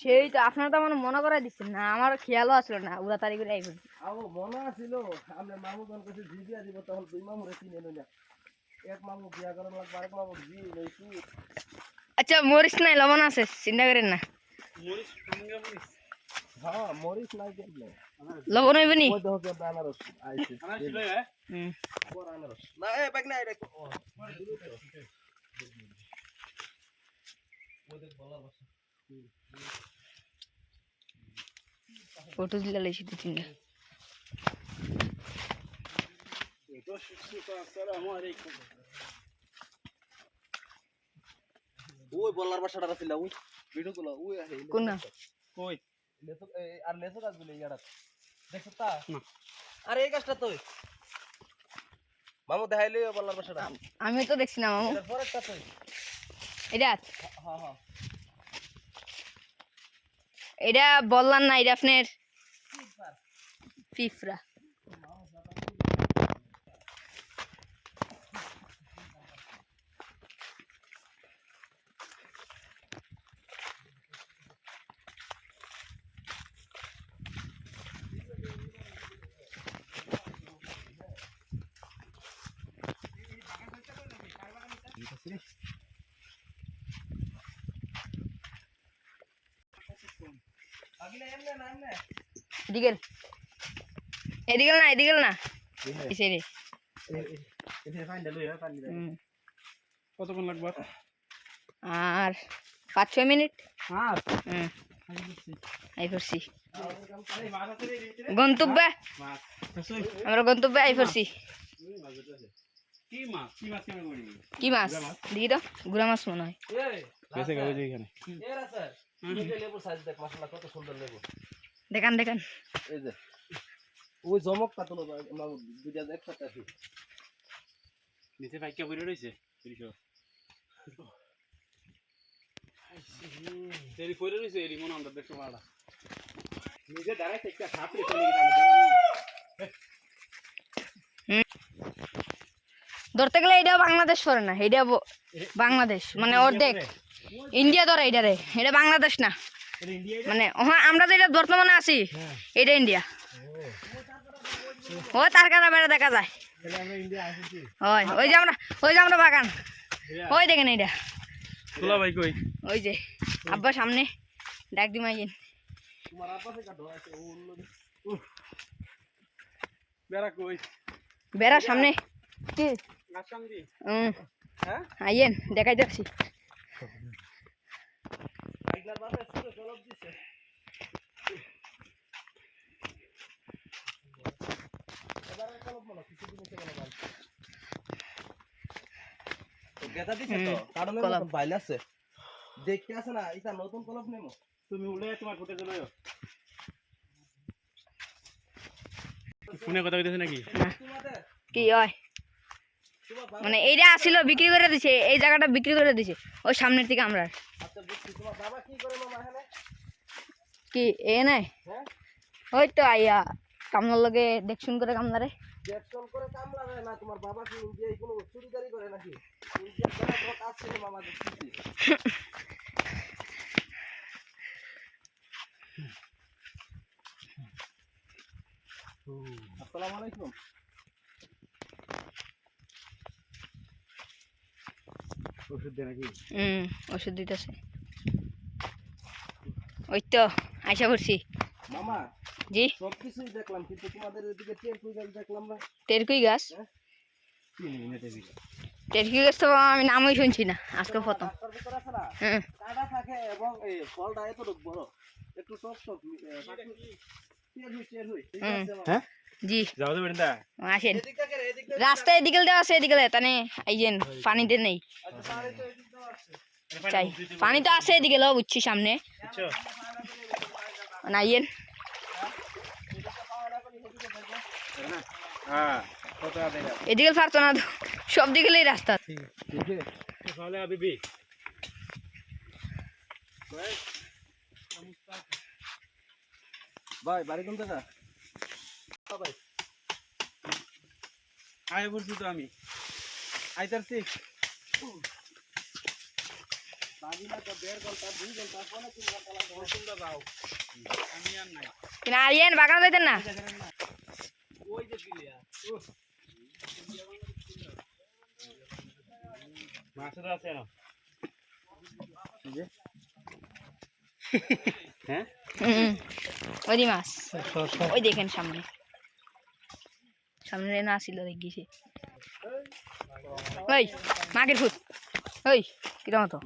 সেই তো আপনারা তো আমার মনে করাই দিচ্ছেন না আমার খেয়ালও আসলো না উড়া তারিখ করে আইবেন। আও মনে আছিল আমরা মামু জন কাছে জি দিব তখন দুই মামু রে চিনে নইলা এক মামু বিয়া করার লাগবে আরেক মামু জি লইছি আচ্ছা মরিস নাই লবণ আছে চিন্তা করেন না। হ্যাঁ মরিস নাই কেমনে লবণ হইব নি? ওই দেখো কেমন আনারস আইছে। হুম। বড় আনারস। না এ বাইক না এটা ও ফটো দিলে লাইছি দু তিনটা ওই বলার বাসাটা ছিল ওই ভিডিও গুলো ওই আছে কোন না কই? আর লেসো গাছগুলো ইয়াড়া দেখছ তা আরে এই গাছটা তো মামু দেখাইলে বলার বাসাটা আমি তো দেখছি না মামু। পরেরটা তো এটা? হ্যাঁ হ্যাঁ। এটা বললাম না এটা আপনার পিঁপড়া। এদিকে এদিকে না এদিকে না। হুম। কতক্ষণ লাগবে? আর পাঁচ ছয় মিনিট। আই রে। গন্তব্যে। মাছ আমরা গন্তব্যে আই পড়ছি কি মাছ? কি মাছ কি মাছ? দেখি তো গুড়া মাছ মনে হয়। সাইজ দেখ মাশাআল্লাহ কত সুন্দর লেবু। দেখান দেখান। এই যে ওই মামু দুইটা একসাথে আছে নিচে তিরিশ এরি মনে আমরা নিজে একটা চলে ধরতে গেলে এটা বাংলাদেশ পড়ে না এটা বাংলাদেশ মানে অর্ধেক। ইন্ডিয়া ধরে এটা রে এটা বাংলাদেশ না। মানে হ্যাঁ আমরা তো এটা বর্তমানে আছি। এটা ইন্ডিয়া। ও তার কাটা বেড়া দেখা যায়। ওই ওই যে আমরা ওই যে আমরা বাগান। ওই দেখেন এইটা। খোলা ভাই কই? ওই যে আব্বা সামনে ডাক দি অন্য বেড়া কই? বেড়া সামনে। কি হ্যাঁ? আইয়েন দেখাই যাচ্ছি আইগলার বাপে সুরে জলপ দিছে। এবার আর মনে কিছু দিন থেকে গেল গেদা দিছে তো কারণে বাইল আছে। দেখতে আছে না এটা নতুন কলপ নেমো। তুমি উঠে তোমার কোথায় চলে ফোনে কথা কইতেছ নাকি? কি হয়? মানে এইটা আসিল বিক্রি করে দিছে এই জায়গাটা বিক্রি করে দিছে ওই সামনের থেকে আমরা। আচ্ছা বুঝছি। তোমার বাবা কি করে মামা এখানে? কি এ নাই? হ্যাঁ? ওই তো আইয়া কামলার লগে দেখছুন করে কামলারে। জ্যাকসন করে কামলা যায় না তোমার বাবা কি ইন্ডিয়ায় কোনো চুরিদারি করে নাকি ইন্ডিয়ার যারা তোমার কাজ ছিল মামা দেখছি আসসালামু আলাইকুম ওষুধ দে নাকি হুম ওষুধ দিতেছে। ওই তো আইসা করছি মামা জি? সব কিছুই দেখলাম কিন্তু তোমাদের এদিকে টেম্পু গাছ দেখলাম না। টেরকুই গাছ? দেবি টেরকুই গাছ তো আমি নামই শুনছি না আজকে প্রথম। হুম। কাটা থাকে এবং এই ফলটা এতটুকু বড় একটু টক টক? হ্যাঁ? জি। যাও তো বেরিন্দা আসেন। রাস্তা এদিকে দেওয়া আছে এদিকে তানে আইজেন পানিতে নেই। আচ্ছা চাই। পানি তো আছে এদিকে লো বুঝছি সামনে। আইয়েন। হ্যাঁ এদিকে পারতো না সব দিকে রাস্তা। ভাই বাড়ি কোন জায়গা? ভাই আয় বলছি তো আমি। আইতারছি তোমরা যাও আমি আর নাই কিনা আর ইয়েন বাগান যাইতেন না? ওই যে ক্লিয়ার মাছের আছে না হ্যাঁ? ওই মাছ। ওই দেখেন সামনে। সামনে না আসিল গেছে ওই মাগের ফুট ওই কিরম তো?